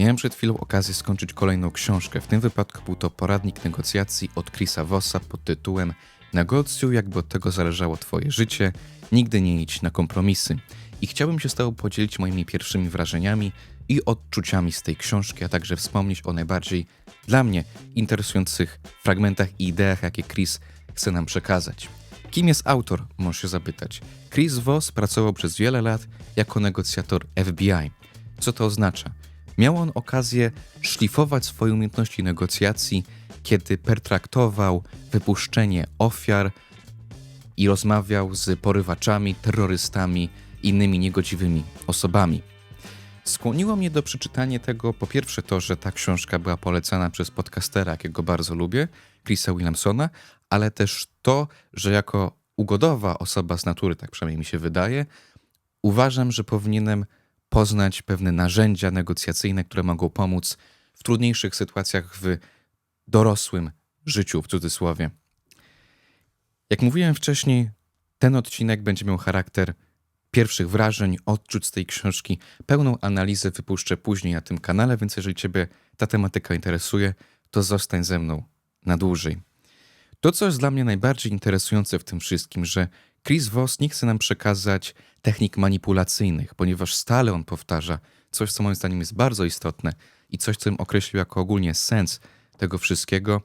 Miałem przed chwilą okazję skończyć kolejną książkę. W tym wypadku był to poradnik negocjacji od Chrisa Vossa pod tytułem Negocjuj, jakby od tego zależało Twoje życie, nigdy nie idź na kompromisy. I chciałbym się z Tobą podzielić moimi pierwszymi wrażeniami i odczuciami z tej książki, a także wspomnieć o najbardziej dla mnie interesujących fragmentach i ideach, jakie Chris chce nam przekazać. Kim jest autor, możesz się zapytać. Chris Voss pracował przez wiele lat jako negocjator FBI. Co to oznacza? Miał on okazję szlifować swoje umiejętności negocjacji, kiedy pertraktował wypuszczenie ofiar i rozmawiał z porywaczami, terrorystami innymi niegodziwymi osobami. Skłoniło mnie do przeczytania tego po pierwsze to, że ta książka była polecana przez podcastera, jakiego bardzo lubię, Chrisa Williamsona, ale też to, że jako ugodowa osoba z natury, tak przynajmniej mi się wydaje, uważam, że powinienem poznać pewne narzędzia negocjacyjne, które mogą pomóc w trudniejszych sytuacjach w dorosłym życiu, w cudzysłowie. Jak mówiłem wcześniej, ten odcinek będzie miał charakter pierwszych wrażeń, odczuć z tej książki. Pełną analizę wypuszczę później na tym kanale, więc jeżeli Ciebie ta tematyka interesuje, to zostań ze mną na dłużej. To, co jest dla mnie najbardziej interesujące w tym wszystkim, że Chris Voss nie chce nam przekazać technik manipulacyjnych, ponieważ stale on powtarza coś, co moim zdaniem jest bardzo istotne i coś, co bym określił jako ogólnie sens tego wszystkiego,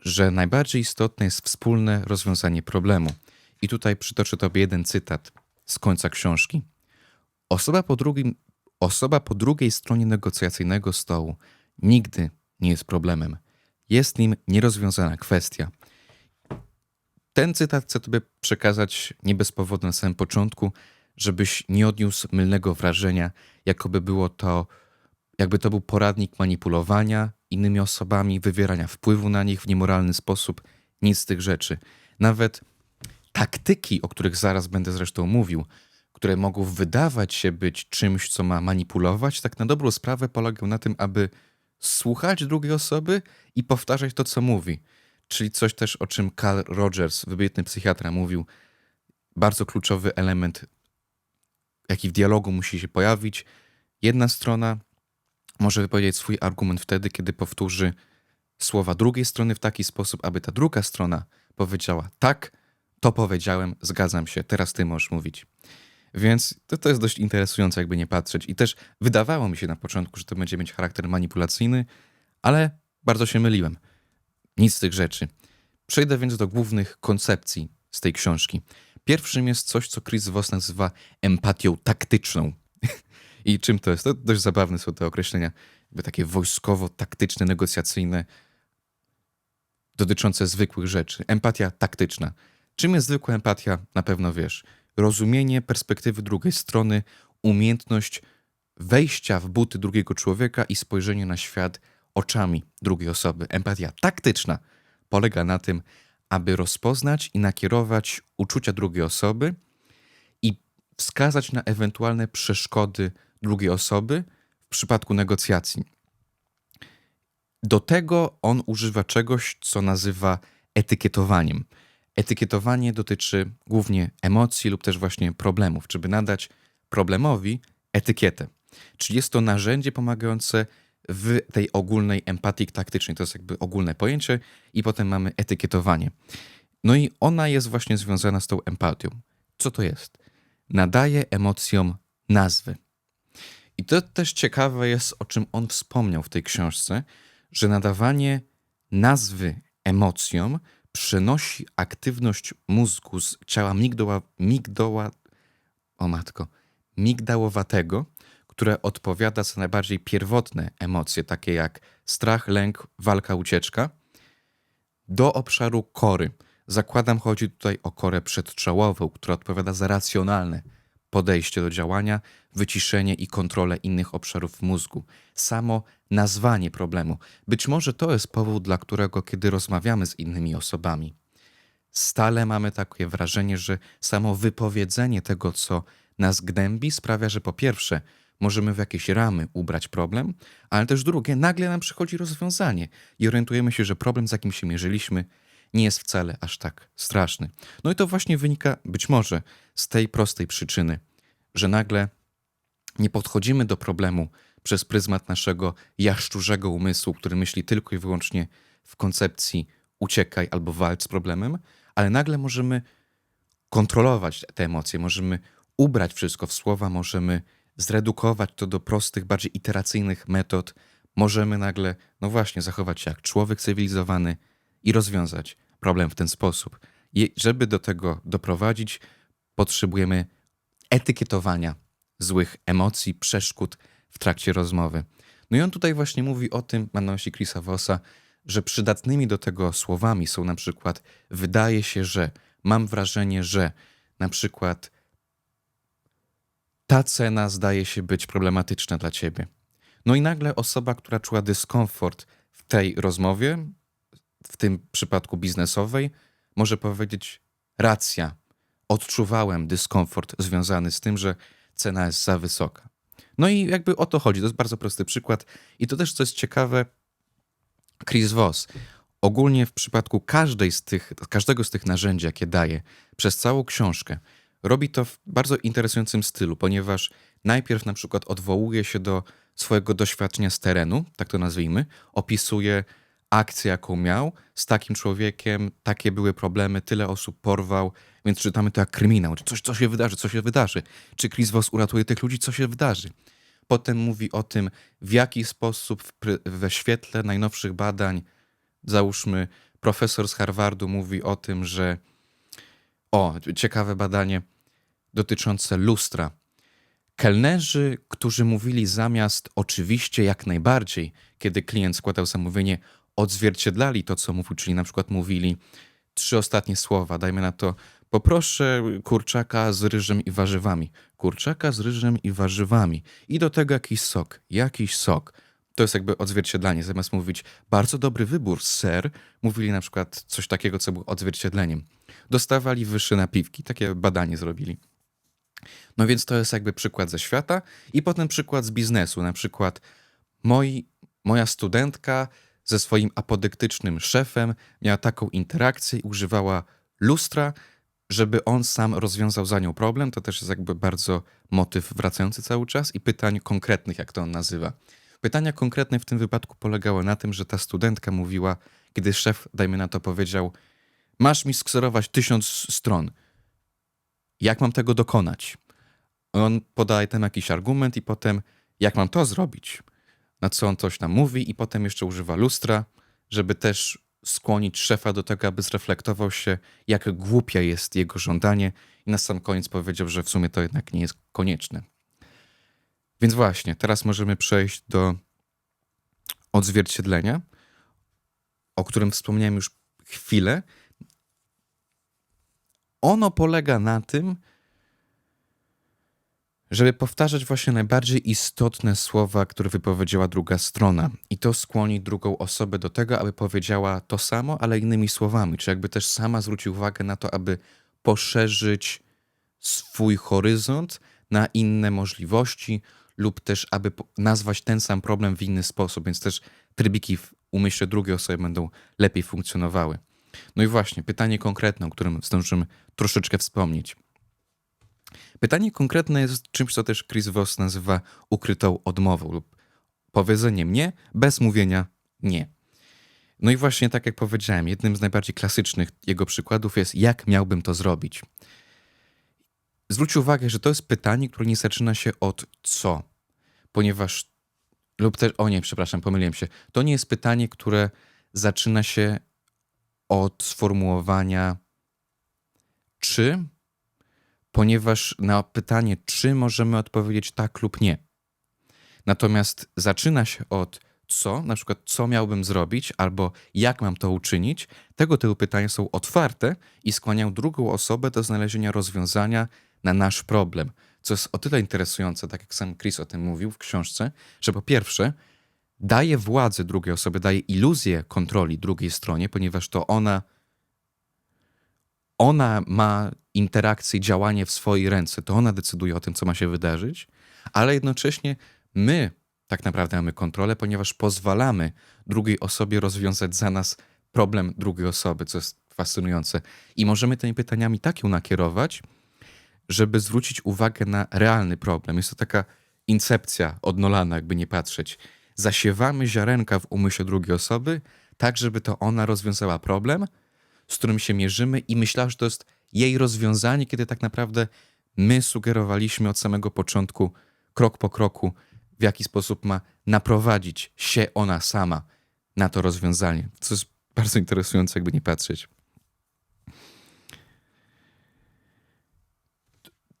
że najbardziej istotne jest wspólne rozwiązanie problemu. I tutaj przytoczę Tobie jeden cytat z końca książki. Osoba po, drugim, osoba po drugiej stronie negocjacyjnego stołu nigdy nie jest problemem. Jest nim nierozwiązana kwestia. Ten cytat chcę Tobie przekazać nie bez powodu na samym początku, żebyś nie odniósł mylnego wrażenia, jakoby było to, jakby to był poradnik manipulowania innymi osobami, wywierania wpływu na nich w niemoralny sposób. Nic z tych rzeczy. Nawet taktyki, o których zaraz będę zresztą mówił, które mogą wydawać się być czymś, co ma manipulować, tak na dobrą sprawę polegają na tym, aby słuchać drugiej osoby i powtarzać to, co mówi. Czyli coś też, o czym Carl Rogers, wybitny psychiatra, mówił. Bardzo kluczowy element, jaki w dialogu musi się pojawić. Jedna strona może wypowiedzieć swój argument wtedy, kiedy powtórzy słowa drugiej strony w taki sposób, aby ta druga strona powiedziała tak, to powiedziałem, zgadzam się, teraz ty możesz mówić. Więc to, to jest dość interesujące, jakby nie patrzeć. I też wydawało mi się na początku, że to będzie mieć charakter manipulacyjny, ale bardzo się myliłem. Nic z tych rzeczy. Przejdę więc do głównych koncepcji z tej książki. Pierwszym jest coś, co Chris Voss nazywa empatią taktyczną. I czym to jest? To dość zabawne są te określenia, jakby takie wojskowo-taktyczne, negocjacyjne, dotyczące zwykłych rzeczy. Empatia taktyczna. Czym jest zwykła empatia? Na pewno wiesz. Rozumienie perspektywy drugiej strony, umiejętność wejścia w buty drugiego człowieka i spojrzenie na świat oczami drugiej osoby. Empatia taktyczna polega na tym, aby rozpoznać i nakierować uczucia drugiej osoby i wskazać na ewentualne przeszkody drugiej osoby w przypadku negocjacji. Do tego on używa czegoś, co nazywa etykietowaniem. Etykietowanie dotyczy głównie emocji lub też właśnie problemów, żeby nadać problemowi etykietę. Czyli jest to narzędzie pomagające w tej ogólnej empatii taktycznej. To jest jakby ogólne pojęcie, i potem mamy etykietowanie. No i ona jest właśnie związana z tą empatią. Co to jest? Nadaje emocjom nazwy. I to też ciekawe jest, o czym on wspomniał w tej książce, że nadawanie nazwy emocjom przenosi aktywność mózgu z ciała migdoła, migdoła, o matko, migdałowatego, które odpowiada za najbardziej pierwotne emocje, takie jak strach, lęk, walka, ucieczka, do obszaru kory. Zakładam, chodzi tutaj o korę przedstrzałową, która odpowiada za racjonalne podejście do działania, wyciszenie i kontrolę innych obszarów mózgu. Samo nazwanie problemu. Być może to jest powód, dla którego, kiedy rozmawiamy z innymi osobami, stale mamy takie wrażenie, że samo wypowiedzenie tego, co nas gnębi, sprawia, że po pierwsze, możemy w jakieś ramy ubrać problem, ale też drugie, nagle nam przychodzi rozwiązanie i orientujemy się, że problem, z jakim się mierzyliśmy, nie jest wcale aż tak straszny. No i to właśnie wynika być może z tej prostej przyczyny, że nagle nie podchodzimy do problemu przez pryzmat naszego jaszczurzego umysłu, który myśli tylko i wyłącznie w koncepcji uciekaj albo walcz z problemem, ale nagle możemy kontrolować te emocje, możemy ubrać wszystko w słowa, możemy zredukować to do prostych, bardziej iteracyjnych metod, możemy nagle, no właśnie, zachować się jak człowiek cywilizowany i rozwiązać problem w ten sposób. I żeby do tego doprowadzić, potrzebujemy etykietowania złych emocji, przeszkód w trakcie rozmowy. No i on tutaj właśnie mówi o tym, ma na myśli Chrisa Vossa, że przydatnymi do tego słowami są na przykład wydaje się, że, mam wrażenie, że, na przykład ta cena zdaje się być problematyczna dla ciebie. No i nagle osoba, która czuła dyskomfort w tej rozmowie, w tym przypadku biznesowej, może powiedzieć: Racja, odczuwałem dyskomfort związany z tym, że cena jest za wysoka. No i jakby o to chodzi. To jest bardzo prosty przykład. I to też, co jest ciekawe, Chris Voss ogólnie w przypadku każdej z tych, każdego z tych narzędzi, jakie daje przez całą książkę, robi to w bardzo interesującym stylu, ponieważ najpierw na przykład odwołuje się do swojego doświadczenia z terenu, tak to nazwijmy, opisuje akcję, jaką miał z takim człowiekiem, takie były problemy, tyle osób porwał, więc czytamy to jak kryminał. Czy coś, co się wydarzy, co się wydarzy? Czy Chris uratuje tych ludzi, co się wydarzy? Potem mówi o tym, w jaki sposób we świetle najnowszych badań, załóżmy, profesor z Harvardu mówi o tym, że o, ciekawe badanie dotyczące lustra. Kelnerzy, którzy mówili zamiast oczywiście jak najbardziej, kiedy klient składał zamówienie, odzwierciedlali to, co mówił, czyli na przykład mówili trzy ostatnie słowa, dajmy na to, poproszę kurczaka z ryżem i warzywami. Kurczaka z ryżem i warzywami. I do tego jakiś sok, jakiś sok. To jest jakby odzwierciedlanie. Zamiast mówić bardzo dobry wybór, ser, mówili na przykład coś takiego, co było odzwierciedleniem. Dostawali wyższe napiwki. Takie badanie zrobili. No więc to jest jakby przykład ze świata i potem przykład z biznesu. Na przykład moi, moja studentka ze swoim apodyktycznym szefem miała taką interakcję i używała lustra, żeby on sam rozwiązał za nią problem. To też jest jakby bardzo motyw wracający cały czas i pytań konkretnych, jak to on nazywa. Pytania konkretne w tym wypadku polegały na tym, że ta studentka mówiła, kiedy szef, dajmy na to, powiedział: Masz mi skserować tysiąc stron. Jak mam tego dokonać? On podaje tam jakiś argument i potem, jak mam to zrobić? Na co on coś nam mówi, i potem jeszcze używa lustra, żeby też skłonić szefa do tego, aby zreflektował się, jak głupia jest jego żądanie, i na sam koniec powiedział, że w sumie to jednak nie jest konieczne. Więc właśnie, teraz możemy przejść do odzwierciedlenia, o którym wspomniałem już chwilę. Ono polega na tym, żeby powtarzać właśnie najbardziej istotne słowa, które wypowiedziała druga strona. I to skłoni drugą osobę do tego, aby powiedziała to samo, ale innymi słowami. Czy jakby też sama zwrócił uwagę na to, aby poszerzyć swój horyzont na inne możliwości, lub też aby nazwać ten sam problem w inny sposób, więc też trybiki w umyśle drugiej osoby będą lepiej funkcjonowały. No i właśnie, pytanie konkretne, o którym zdążymy troszeczkę wspomnieć. Pytanie konkretne jest czymś, co też Chris Voss nazywa ukrytą odmową lub powiedzeniem nie bez mówienia nie. No i właśnie tak jak powiedziałem, jednym z najbardziej klasycznych jego przykładów jest jak miałbym to zrobić. Zwróć uwagę, że to jest pytanie, które nie zaczyna się od co, ponieważ lub też, o nie, przepraszam, pomyliłem się. To nie jest pytanie, które zaczyna się od sformułowania czy, ponieważ na pytanie, czy możemy odpowiedzieć tak lub nie. Natomiast zaczyna się od co, na przykład co miałbym zrobić, albo jak mam to uczynić. Tego typu pytania są otwarte i skłaniają drugą osobę do znalezienia rozwiązania na nasz problem. Co jest o tyle interesujące, tak jak sam Chris o tym mówił w książce, że po pierwsze daje władzę drugiej osobie, daje iluzję kontroli drugiej stronie, ponieważ to ona ona ma interakcję, działanie w swojej ręce, to ona decyduje o tym, co ma się wydarzyć, ale jednocześnie my tak naprawdę mamy kontrolę, ponieważ pozwalamy drugiej osobie rozwiązać za nas problem drugiej osoby, co jest fascynujące. I możemy tymi pytaniami tak ją nakierować, żeby zwrócić uwagę na realny problem. Jest to taka incepcja od Nolana, jakby nie patrzeć. Zasiewamy ziarenka w umyśle drugiej osoby, tak żeby to ona rozwiązała problem, z którym się mierzymy i myślała, że to jest jej rozwiązanie, kiedy tak naprawdę my sugerowaliśmy od samego początku, krok po kroku, w jaki sposób ma naprowadzić się ona sama na to rozwiązanie. Co jest bardzo interesujące, jakby nie patrzeć.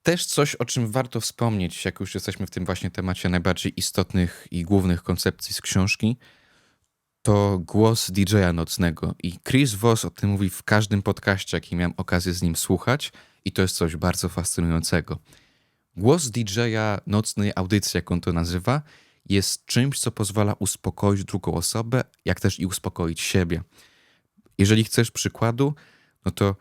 Też coś, o czym warto wspomnieć, jak już jesteśmy w tym właśnie temacie najbardziej istotnych i głównych koncepcji z książki, to głos DJ-a nocnego. I Chris Voss o tym mówi w każdym podcaście, jaki miałem okazję z nim słuchać, i to jest coś bardzo fascynującego. Głos DJ-a nocnej audycji, jak on to nazywa, jest czymś, co pozwala uspokoić drugą osobę, jak też i uspokoić siebie. Jeżeli chcesz przykładu, no to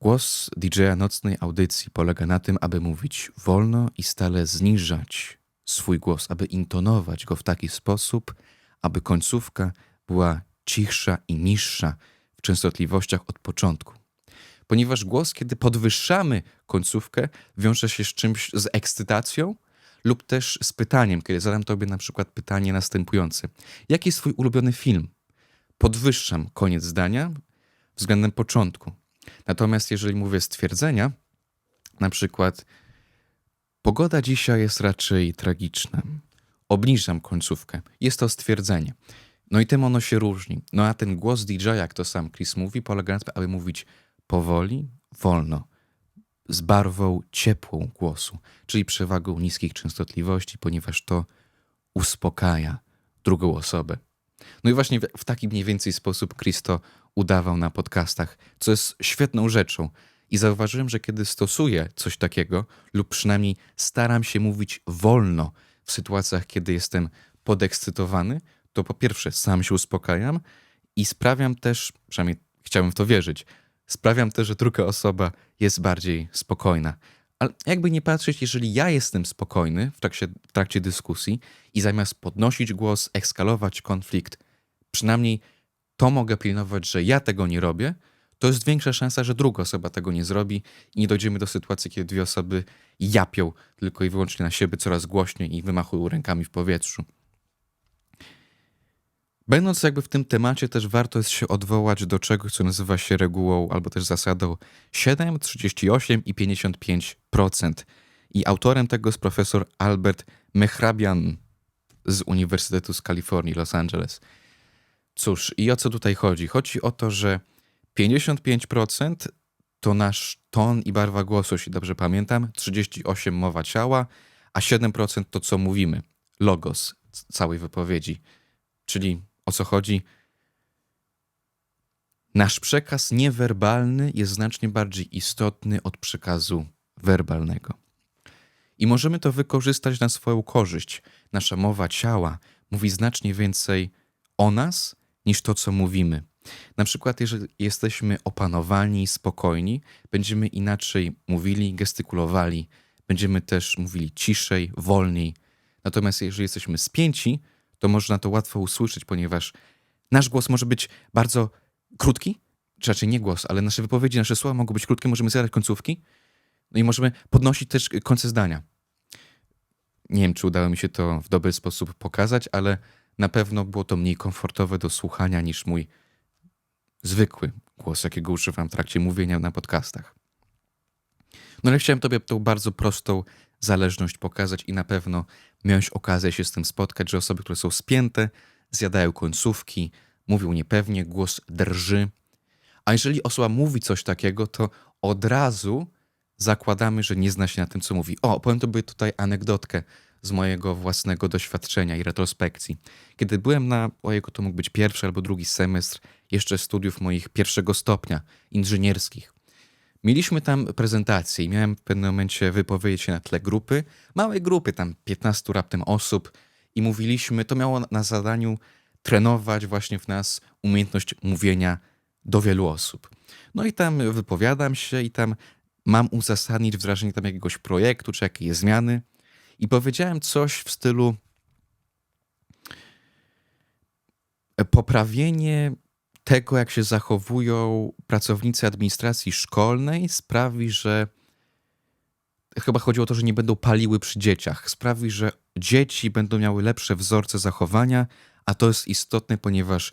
głos DJ-a nocnej audycji polega na tym, aby mówić wolno i stale zniżać swój głos, aby intonować go w taki sposób, aby końcówka była cichsza i niższa w częstotliwościach od początku. Ponieważ głos, kiedy podwyższamy końcówkę, wiąże się z czymś, z ekscytacją lub też z pytaniem, kiedy zadam tobie na przykład pytanie następujące. Jaki jest twój ulubiony film? Podwyższam koniec zdania względem początku. Natomiast jeżeli mówię stwierdzenia, na przykład pogoda dzisiaj jest raczej tragiczna obniżam końcówkę. Jest to stwierdzenie. No i tym ono się różni. No a ten głos DJ, jak to sam Chris mówi, polega na tym, aby mówić powoli, wolno, z barwą ciepłą głosu, czyli przewagą niskich częstotliwości, ponieważ to uspokaja drugą osobę. No i właśnie w taki mniej więcej sposób Chris to udawał na podcastach, co jest świetną rzeczą. I zauważyłem, że kiedy stosuję coś takiego, lub przynajmniej staram się mówić wolno, w sytuacjach, kiedy jestem podekscytowany, to po pierwsze sam się uspokajam i sprawiam też, przynajmniej chciałbym w to wierzyć, sprawiam też, że druga osoba jest bardziej spokojna. Ale jakby nie patrzeć, jeżeli ja jestem spokojny w trakcie, w trakcie dyskusji i zamiast podnosić głos, ekskalować konflikt, przynajmniej to mogę pilnować, że ja tego nie robię, to jest większa szansa, że druga osoba tego nie zrobi i nie dojdziemy do sytuacji, kiedy dwie osoby japią tylko i wyłącznie na siebie coraz głośniej i wymachują rękami w powietrzu. Będąc jakby w tym temacie, też warto jest się odwołać do czegoś, co nazywa się regułą albo też zasadą 7, 38 i 55%. I autorem tego jest profesor Albert Mehrabian z Uniwersytetu z Kalifornii, Los Angeles. Cóż, i o co tutaj chodzi? Chodzi o to, że 55% to nasz ton i barwa głosu, jeśli dobrze pamiętam, 38% mowa ciała, a 7% to co mówimy, logos całej wypowiedzi. Czyli o co chodzi? Nasz przekaz niewerbalny jest znacznie bardziej istotny od przekazu werbalnego. I możemy to wykorzystać na swoją korzyść. Nasza mowa ciała mówi znacznie więcej o nas niż to, co mówimy. Na przykład, jeżeli jesteśmy opanowani, spokojni, będziemy inaczej mówili, gestykulowali, będziemy też mówili ciszej, wolniej. Natomiast jeżeli jesteśmy spięci, to można to łatwo usłyszeć, ponieważ nasz głos może być bardzo krótki, czy raczej nie głos, ale nasze wypowiedzi, nasze słowa mogą być krótkie, możemy zjadać końcówki, no i możemy podnosić też końce zdania. Nie wiem, czy udało mi się to w dobry sposób pokazać, ale na pewno było to mniej komfortowe do słuchania niż mój zwykły głos, jakiego używam w trakcie mówienia na podcastach. No ale chciałem Tobie tą bardzo prostą zależność pokazać i na pewno miałeś okazję się z tym spotkać, że osoby, które są spięte, zjadają końcówki, mówią niepewnie, głos drży. A jeżeli osoba mówi coś takiego, to od razu zakładamy, że nie zna się na tym, co mówi. O, powiem Tobie tutaj anegdotkę z mojego własnego doświadczenia i retrospekcji. Kiedy byłem na, ojego to mógł być pierwszy albo drugi semestr jeszcze studiów moich pierwszego stopnia inżynierskich. Mieliśmy tam prezentację i miałem w pewnym momencie wypowiedzieć się na tle grupy, małej grupy, tam 15 raptem osób i mówiliśmy, to miało na zadaniu trenować właśnie w nas umiejętność mówienia do wielu osób. No i tam wypowiadam się i tam mam uzasadnić wdrażanie tam jakiegoś projektu czy jakiejś zmiany i powiedziałem coś w stylu poprawienie tego, jak się zachowują pracownicy administracji szkolnej, sprawi, że chyba chodziło o to, że nie będą paliły przy dzieciach. Sprawi, że dzieci będą miały lepsze wzorce zachowania, a to jest istotne, ponieważ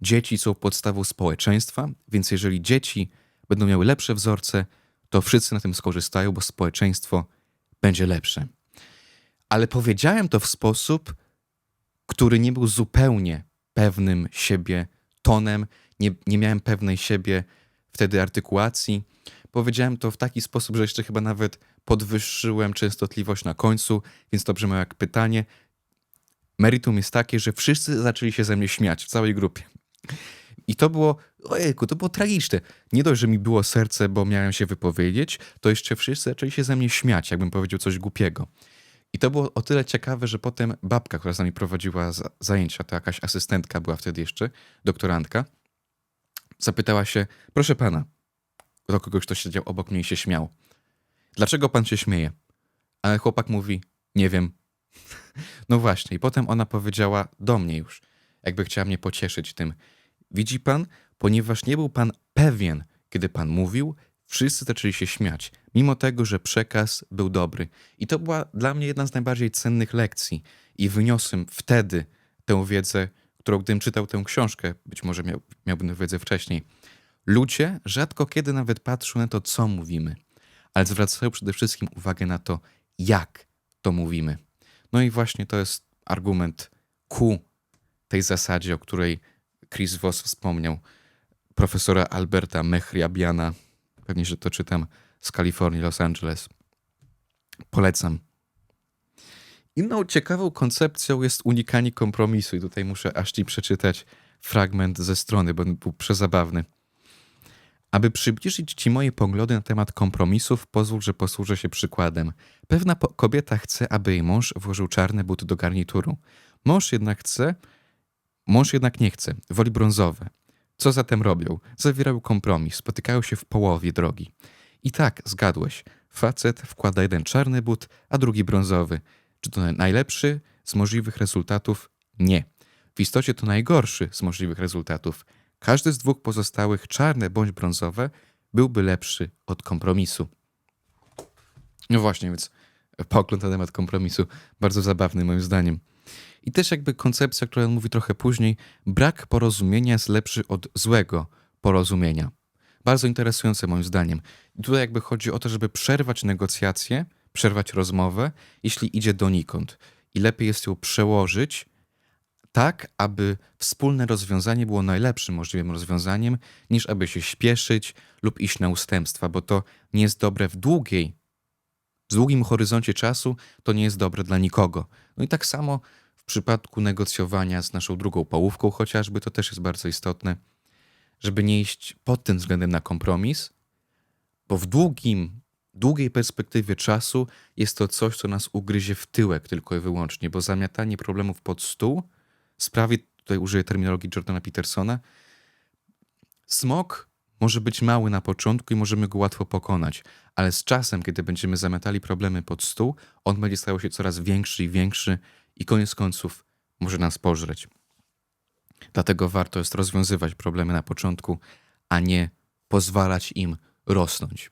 dzieci są podstawą społeczeństwa, więc jeżeli dzieci będą miały lepsze wzorce, to wszyscy na tym skorzystają, bo społeczeństwo będzie lepsze. Ale powiedziałem to w sposób, który nie był zupełnie pewnym siebie tonem, nie, nie miałem pewnej siebie wtedy artykułacji. Powiedziałem to w taki sposób, że jeszcze chyba nawet podwyższyłem częstotliwość na końcu, więc to brzmiało jak pytanie. Meritum jest takie, że wszyscy zaczęli się ze mnie śmiać w całej grupie. I to było, ojejku, to było tragiczne. Nie dość, że mi było serce, bo miałem się wypowiedzieć, to jeszcze wszyscy zaczęli się ze mnie śmiać, jakbym powiedział coś głupiego. I to było o tyle ciekawe, że potem babka, która z nami prowadziła zajęcia, to jakaś asystentka była wtedy jeszcze, doktorantka, zapytała się, proszę pana, do kogoś, kto siedział obok mnie i się śmiał. Dlaczego pan się śmieje? Ale chłopak mówi, nie wiem. No właśnie, i potem ona powiedziała do mnie już, jakby chciała mnie pocieszyć tym. Widzi pan, ponieważ nie był pan pewien, kiedy pan mówił, wszyscy zaczęli się śmiać, mimo tego, że przekaz był dobry. I to była dla mnie jedna z najbardziej cennych lekcji. I wyniosłem wtedy tę wiedzę, którą gdybym czytał tę książkę, być może miał, miałbym wiedzę wcześniej. Ludzie rzadko kiedy nawet patrzą na to, co mówimy, ale zwracają przede wszystkim uwagę na to, jak to mówimy. No i właśnie to jest argument ku tej zasadzie, o której Chris Voss wspomniał, profesora Alberta Mehriabiana, pewnie, że to czytam, z Kalifornii, Los Angeles. Polecam. Inną ciekawą koncepcją jest unikanie kompromisu i tutaj muszę aż ci przeczytać fragment ze strony, bo był przezabawny. Aby przybliżyć Ci moje poglądy na temat kompromisów, pozwól, że posłużę się przykładem. Pewna kobieta chce, aby jej mąż włożył czarne buty do garnituru. Mąż jednak chce, mąż jednak nie chce, woli brązowe. Co zatem robią? Zawierają kompromis, spotykają się w połowie drogi. I tak, zgadłeś, facet wkłada jeden czarny but, a drugi brązowy. Czy to najlepszy z możliwych rezultatów? Nie. W istocie to najgorszy z możliwych rezultatów. Każdy z dwóch pozostałych, czarne bądź brązowe, byłby lepszy od kompromisu. No właśnie, więc pogląd na temat kompromisu bardzo zabawny moim zdaniem. I też jakby koncepcja, którą on mówi trochę później, brak porozumienia jest lepszy od złego porozumienia. Bardzo interesujące moim zdaniem. I tutaj jakby chodzi o to, żeby przerwać negocjacje, przerwać rozmowę, jeśli idzie donikąd. I lepiej jest ją przełożyć tak, aby wspólne rozwiązanie było najlepszym możliwym rozwiązaniem, niż aby się śpieszyć lub iść na ustępstwa, bo to nie jest dobre w długiej, w długim horyzoncie czasu, to nie jest dobre dla nikogo. No i tak samo przypadku negocjowania z naszą drugą połówką, chociażby to też jest bardzo istotne, żeby nie iść pod tym względem na kompromis, bo w długim, długiej perspektywie czasu jest to coś, co nas ugryzie w tyłek tylko i wyłącznie, bo zamiatanie problemów pod stół sprawi, tutaj użyję terminologii Jordana Petersona, smok może być mały na początku i możemy go łatwo pokonać, ale z czasem, kiedy będziemy zamiatali problemy pod stół, on będzie stał się coraz większy i większy i koniec końców może nas pożreć. Dlatego warto jest rozwiązywać problemy na początku, a nie pozwalać im rosnąć,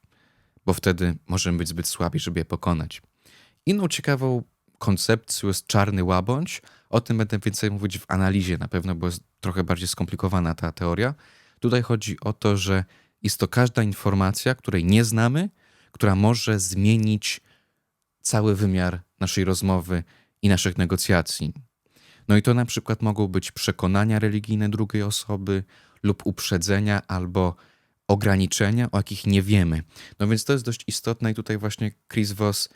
bo wtedy możemy być zbyt słabi, żeby je pokonać. Inną ciekawą koncepcją jest czarny łabędź. O tym będę więcej mówić w analizie na pewno, bo jest trochę bardziej skomplikowana ta teoria. Tutaj chodzi o to, że jest to każda informacja, której nie znamy, która może zmienić cały wymiar naszej rozmowy i naszych negocjacji. No i to na przykład mogą być przekonania religijne drugiej osoby lub uprzedzenia albo ograniczenia, o jakich nie wiemy. No więc to jest dość istotne i tutaj właśnie Chris Voss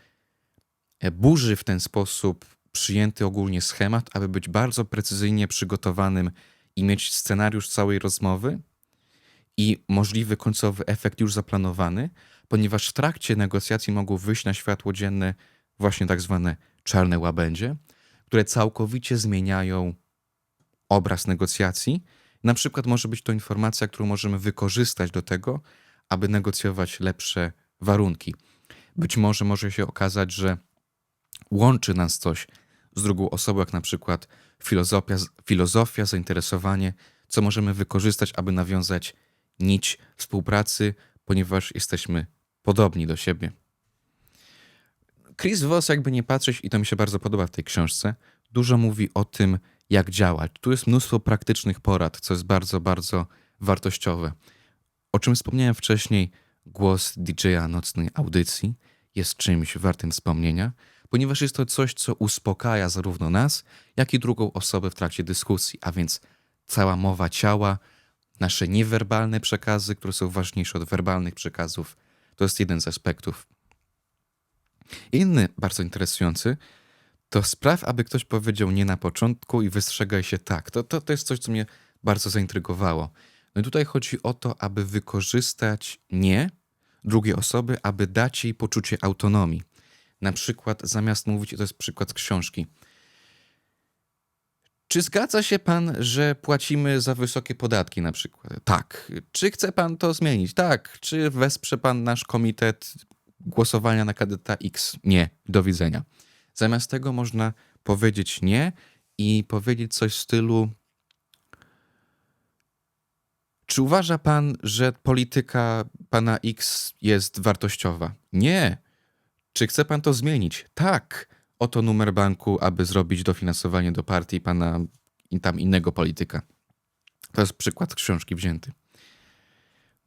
e, burzy w ten sposób przyjęty ogólnie schemat, aby być bardzo precyzyjnie przygotowanym i mieć scenariusz całej rozmowy i możliwy końcowy efekt już zaplanowany, ponieważ w trakcie negocjacji mogą wyjść na światło dzienne właśnie tak zwane czarne łabędzie, które całkowicie zmieniają obraz negocjacji. Na przykład może być to informacja, którą możemy wykorzystać do tego, aby negocjować lepsze warunki. Być może może się okazać, że łączy nas coś z drugą osobą, jak na przykład filozofia, filozofia zainteresowanie, co możemy wykorzystać, aby nawiązać nić współpracy, ponieważ jesteśmy podobni do siebie. Chris Voss, jakby nie patrzeć, i to mi się bardzo podoba w tej książce, dużo mówi o tym, jak działać. Tu jest mnóstwo praktycznych porad, co jest bardzo, bardzo wartościowe. O czym wspomniałem wcześniej, głos DJ-a nocnej audycji jest czymś wartym wspomnienia, ponieważ jest to coś, co uspokaja zarówno nas, jak i drugą osobę w trakcie dyskusji, a więc cała mowa ciała, nasze niewerbalne przekazy, które są ważniejsze od werbalnych przekazów, to jest jeden z aspektów. Inny, bardzo interesujący, to spraw, aby ktoś powiedział nie na początku i wystrzegaj się tak. To, to, to jest coś, co mnie bardzo zaintrygowało. No i tutaj chodzi o to, aby wykorzystać nie drugiej osoby, aby dać jej poczucie autonomii. Na przykład, zamiast mówić, to jest przykład z książki. Czy zgadza się pan, że płacimy za wysokie podatki na przykład? Tak. Czy chce pan to zmienić? Tak. Czy wesprze pan nasz komitet głosowania na kandydata X? Nie. Do widzenia. Zamiast tego można powiedzieć nie i powiedzieć coś w stylu czy uważa pan, że polityka pana X jest wartościowa? Nie. Czy chce pan to zmienić? Tak. Oto numer banku, aby zrobić dofinansowanie do partii pana i tam innego polityka. To jest przykład książki wzięty.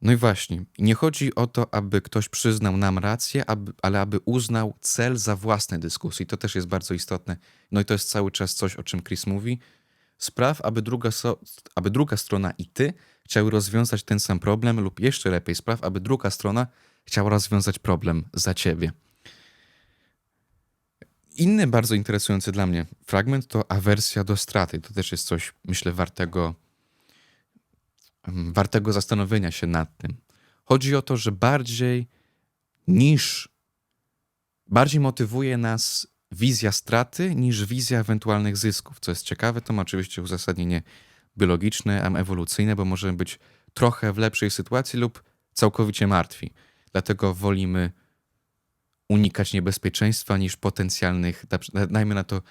No i właśnie, nie chodzi o to, aby ktoś przyznał nam rację, aby, ale aby uznał cel za własne dyskusje. To też jest bardzo istotne. No i to jest cały czas coś, o czym Chris mówi. Spraw, aby druga, so, aby druga strona i ty chciały rozwiązać ten sam problem, lub jeszcze lepiej, spraw, aby druga strona chciała rozwiązać problem za ciebie. Inny bardzo interesujący dla mnie fragment to awersja do straty. To też jest coś, myślę, wartego, wartego zastanowienia się nad tym. Chodzi o to, że bardziej niż bardziej motywuje nas wizja straty niż wizja ewentualnych zysków. Co jest ciekawe, to ma oczywiście uzasadnienie biologiczne, a ewolucyjne, bo możemy być trochę w lepszej sytuacji lub całkowicie martwi. Dlatego wolimy unikać niebezpieczeństwa niż potencjalnych, dajmy na to,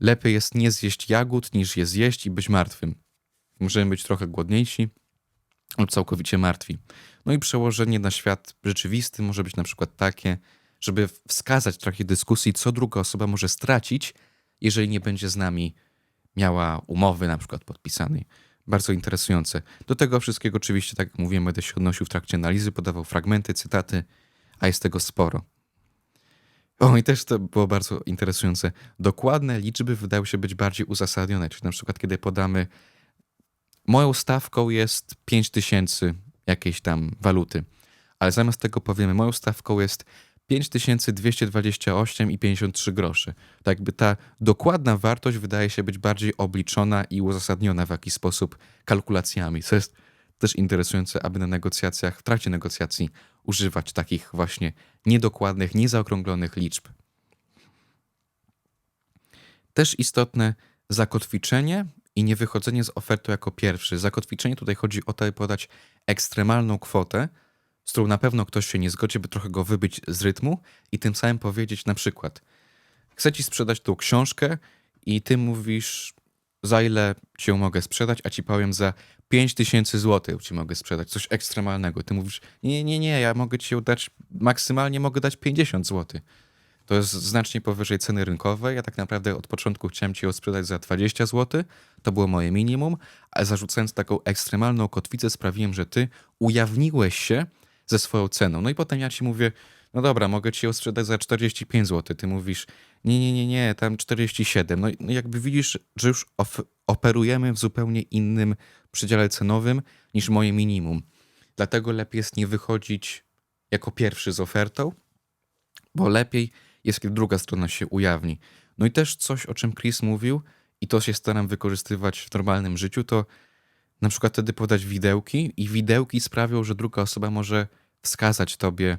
lepiej jest nie zjeść jagód niż je zjeść i być martwym. Możemy być trochę głodniejsi lub całkowicie martwi. No i przełożenie na świat rzeczywisty może być na przykład takie, żeby wskazać w trakcie dyskusji, co druga osoba może stracić, jeżeli nie będzie z nami miała umowy na przykład podpisanej. Bardzo interesujące. Do tego wszystkiego oczywiście, tak jak mówiłem, będę się odnosił w trakcie analizy, podawał fragmenty, cytaty, a jest tego sporo. O, i też to było bardzo interesujące. Dokładne liczby wydały się być bardziej uzasadnione, czyli na przykład kiedy podamy moją stawką jest 5000 jakiejś tam waluty, ale zamiast tego powiemy moją stawką jest 5228 i 53 groszy. Tak jakby ta dokładna wartość wydaje się być bardziej obliczona i uzasadniona w jakiś sposób kalkulacjami, co jest też interesujące, aby na negocjacjach, w trakcie negocjacji używać takich właśnie niedokładnych, niezaokrąglonych liczb. Też istotne zakotwiczenie i nie wychodzenie z ofertą jako pierwszy. Zakotwiczenie tutaj chodzi o to, by podać ekstremalną kwotę, z którą na pewno ktoś się nie zgodzi, by trochę go wybyć z rytmu i tym samym powiedzieć na przykład chcę ci sprzedać tą książkę i ty mówisz za ile ci ją mogę sprzedać, a ci powiem za 5000 zł ci mogę sprzedać, coś ekstremalnego. Ty mówisz nie, nie, nie, ja mogę ci dać, maksymalnie mogę dać 50 zł. To jest znacznie powyżej ceny rynkowej. Ja tak naprawdę od początku chciałem ci ją sprzedać za 20 zł. To było moje minimum, ale zarzucając taką ekstremalną kotwicę sprawiłem, że ty ujawniłeś się ze swoją ceną. No i potem ja ci mówię, no dobra, mogę ci ją sprzedać za 45 zł. Ty mówisz, nie, nie, nie, nie, tam 47. No, no jakby widzisz, że już operujemy w zupełnie innym przedziale cenowym niż moje minimum. Dlatego lepiej jest nie wychodzić jako pierwszy z ofertą, bo lepiej jest, kiedy druga strona się ujawni. No i też coś, o czym Chris mówił, i to się staram wykorzystywać w normalnym życiu, to na przykład wtedy podać widełki i widełki sprawią, że druga osoba może wskazać tobie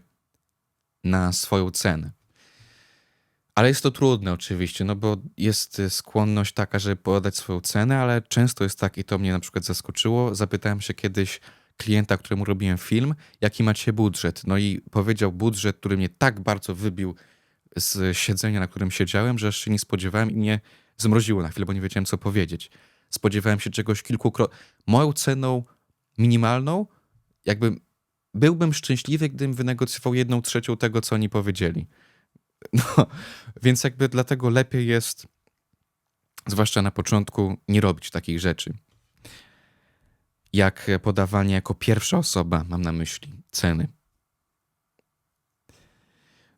na swoją cenę. Ale jest to trudne oczywiście, no bo jest skłonność taka, żeby podać swoją cenę, ale często jest tak, i to mnie na przykład zaskoczyło. Zapytałem się kiedyś klienta, któremu robiłem film, jaki macie budżet. No i powiedział budżet, który mnie tak bardzo wybił z siedzenia, na którym siedziałem, że się nie spodziewałem i mnie zmroziło na chwilę, bo nie wiedziałem, co powiedzieć. Spodziewałem się czegoś kilkukrotnie. Moją ceną minimalną, jakby byłbym szczęśliwy, gdybym wynegocjował jedną trzecią tego, co oni powiedzieli. No, więc jakby dlatego lepiej jest, zwłaszcza na początku, nie robić takich rzeczy. Jak podawanie jako pierwsza osoba, mam na myśli, ceny.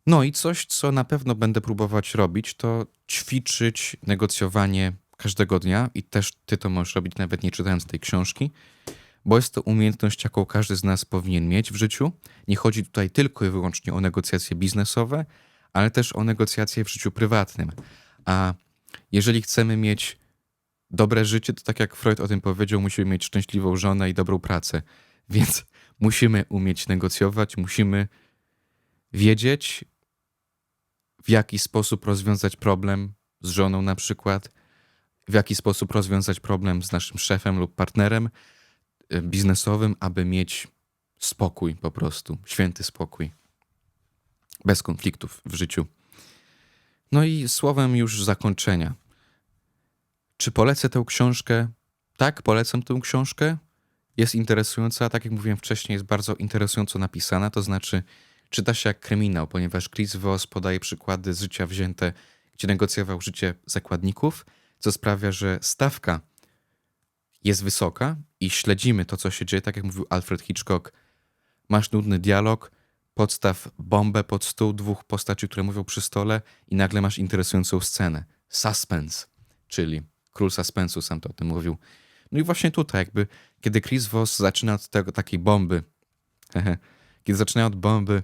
No i coś, co na pewno będę próbować robić, to ćwiczyć negocjowanie każdego dnia i też ty to możesz robić nawet nie czytając tej książki, bo jest to umiejętność, jaką każdy z nas powinien mieć w życiu. Nie chodzi tutaj tylko i wyłącznie o negocjacje biznesowe, ale też o negocjacje w życiu prywatnym. A jeżeli chcemy mieć dobre życie, to tak jak Freud o tym powiedział, musimy mieć szczęśliwą żonę i dobrą pracę. Więc musimy umieć negocjować, musimy wiedzieć, w jaki sposób rozwiązać problem z żoną na przykład, w jaki sposób rozwiązać problem z naszym szefem lub partnerem y, biznesowym, aby mieć spokój po prostu, święty spokój, bez konfliktów w życiu. No i słowem już zakończenia. Czy polecę tę książkę? Tak, polecam tę książkę. Jest interesująca, tak jak mówiłem wcześniej, jest bardzo interesująco napisana, to znaczy czyta się jak kryminał, ponieważ Chris Voss podaje przykłady z życia wzięte, gdzie negocjował życie zakładników, co sprawia, że stawka jest wysoka i śledzimy to, co się dzieje, tak jak mówił Alfred Hitchcock. Masz nudny dialog, podstaw bombę pod stół dwóch postaci, które mówią przy stole i nagle masz interesującą scenę. Suspense, czyli król suspensu, sam to o tym mówił. No i właśnie tutaj jakby, kiedy Chris Voss zaczyna od tego, takiej bomby, kiedy zaczyna od bomby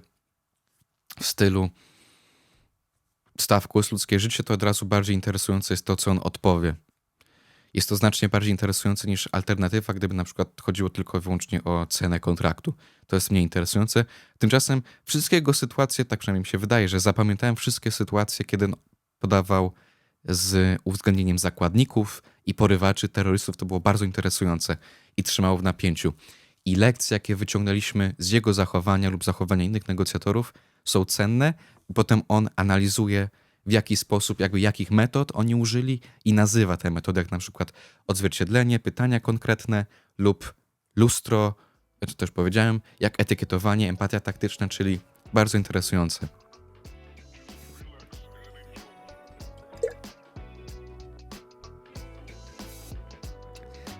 w stylu stawku jest ludzkie życie, to od razu bardziej interesujące jest to, co on odpowie. Jest to znacznie bardziej interesujące niż alternatywa, gdyby na przykład chodziło tylko i wyłącznie o cenę kontraktu. To jest mniej interesujące. Tymczasem wszystkie jego sytuacje, tak przynajmniej mi się wydaje, że zapamiętałem wszystkie sytuacje, kiedy podawał z uwzględnieniem zakładników i porywaczy, terrorystów. To było bardzo interesujące i trzymało w napięciu. I lekcje, jakie wyciągnęliśmy z jego zachowania lub zachowania innych negocjatorów, są cenne. Potem on analizuje, w jaki sposób, jakby jakich metod oni użyli i nazywa te metody, jak na przykład odzwierciedlenie, pytania konkretne lub lustro, to też powiedziałem, jak etykietowanie, empatia taktyczna, czyli bardzo interesujące.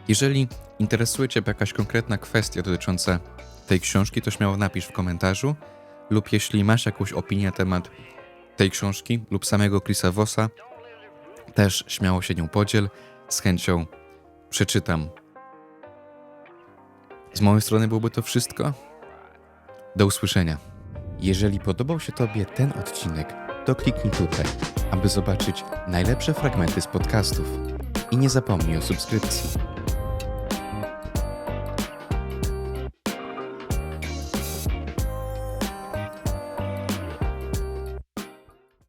Jeżeli interesuje Cię jakaś konkretna kwestia dotycząca tej książki, to śmiało napisz w komentarzu lub jeśli masz jakąś opinię na temat tej książki lub samego Chrisa Vossa, też śmiało się nią podziel. Z chęcią przeczytam. Z mojej strony byłoby to wszystko. Do usłyszenia. Jeżeli podobał się Tobie ten odcinek, to kliknij tutaj, aby zobaczyć najlepsze fragmenty z podcastów. I nie zapomnij o subskrypcji.